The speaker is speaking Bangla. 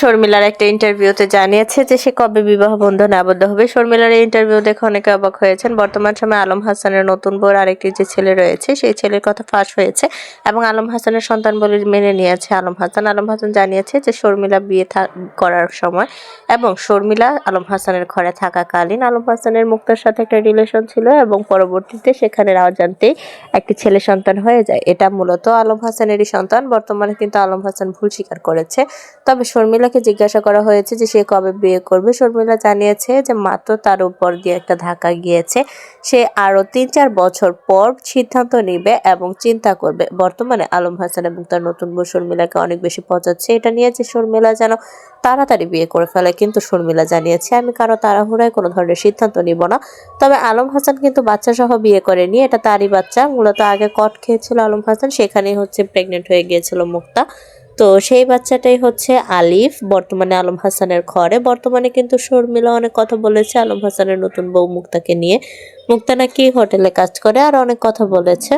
শর্মিলার একটা ইন্টারভিউতে জানিয়েছে যে সে কবে বিবাহ বন্ধনে আবদ্ধ হবে। শর্মিলার এই ইন্টারভিউ দেখে অনেকে অবাক হয়েছেন। বর্তমান সময়ে আলম হাসানের নতুন বউর আরেকটি যে ছেলে রয়েছে, সেই ছেলের কথা ফাঁস হয়েছে এবং আলম হাসানের সন্তান বলে মেনে নিয়েছে আলম হাসান। আলম হাসান জানিয়েছে যে শর্মিলা বিয়ে করার সময় এবং শর্মিলা আলম হাসানের ঘরে থাকাকালীন আলম হাসানের মুক্তার সাথে একটা রিলেশন ছিল এবং পরবর্তীতে সেখানে অজান্তেই একটি ছেলে সন্তান হয়ে যায়। এটা মূলত আলম হাসানেরই সন্তান। বর্তমানে কিন্তু আলম হাসান ভুল স্বীকার করেছে। তবে শর্মিলাকে জিজ্ঞাসা করা হয়েছে যে সে কবে বিয়ে করবে। শর্মিলা জানিয়েছে যে মাত্র তার উপর দিয়ে একটা ধাক্কা গিয়েছে। সে আরও তিন চার বছর পর সিদ্ধান্ত নেবে এবং চিন্তা করবে। বর্তমানে আলম হাসান এবং তার নতুন বউ শর্মিলাকে অনেক বেশি পচাচ্ছে। এটা নিয়ে যে শর্মিলা যেন তাড়াতাড়ি বিয়ে করে ফেলে, কিন্তু শর্মিলা জানিয়েছে, আমি কারও তাড়াহুড়ায় কোনো ধরনের সিদ্ধান্ত নিব না। তবে আলম হাসান কিন্তু বাচ্চা সহ বিয়ে করেনি এটা তারই বাচ্চা। মূলত আগে কট খেয়েছিল আলম হাসান, সেখানেই হচ্ছে প্রেগনেন্ট হয়ে গিয়েছিল মুক্তা। তো সেই বাচ্চাটাই হচ্ছে আলিফ, বর্তমানে আলম হাসানের ঘরে। বর্তমানে কিন্তু শর্মিলা অনেক কথা বলেছে, আলম হাসানের নতুন বউ মুক্তাকে নিয়ে। মুক্তা নাকি হোটেলে কাজ করে আর অনেক কথা বলেছে।